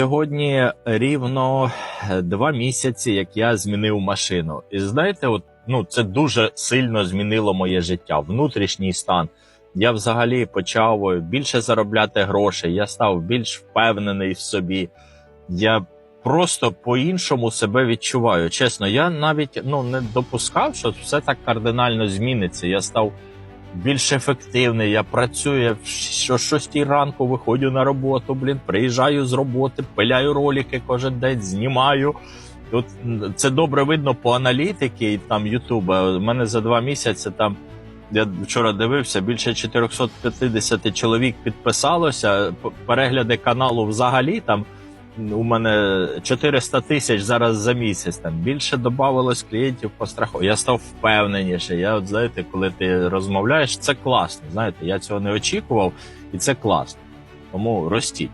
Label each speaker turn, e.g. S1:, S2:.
S1: Сьогодні рівно е, два місяці, як я змінив машину. І знаєте, от ну це дуже сильно змінило моє життя, внутрішній стан. Я взагалі почав більше заробляти грошей. Я став більш впевнений в собі. Я просто по-іншому себе відчуваю. Чесно, я навіть ну не допускав, що все так кардинально зміниться. Я став більш ефективний. Я працюю що шостій ранку виходжу на роботу. Блін, приїжджаю з роботи, пиляю ролики кожен день, знімаю. Тут це добре видно по аналітики там Ютуба. У мене за два місяці там. Я вчора дивився, більше 450 чоловік підписалося. Перегляди каналу взагалі там у мене 400 тисяч зараз за місяць. Там більше додавалось клієнтів по страху. Я став впевненіше. Я, от знаєте, коли ти розмовляєш, це класно. Знаєте, я цього не очікував, і це класно. Тому ростіть.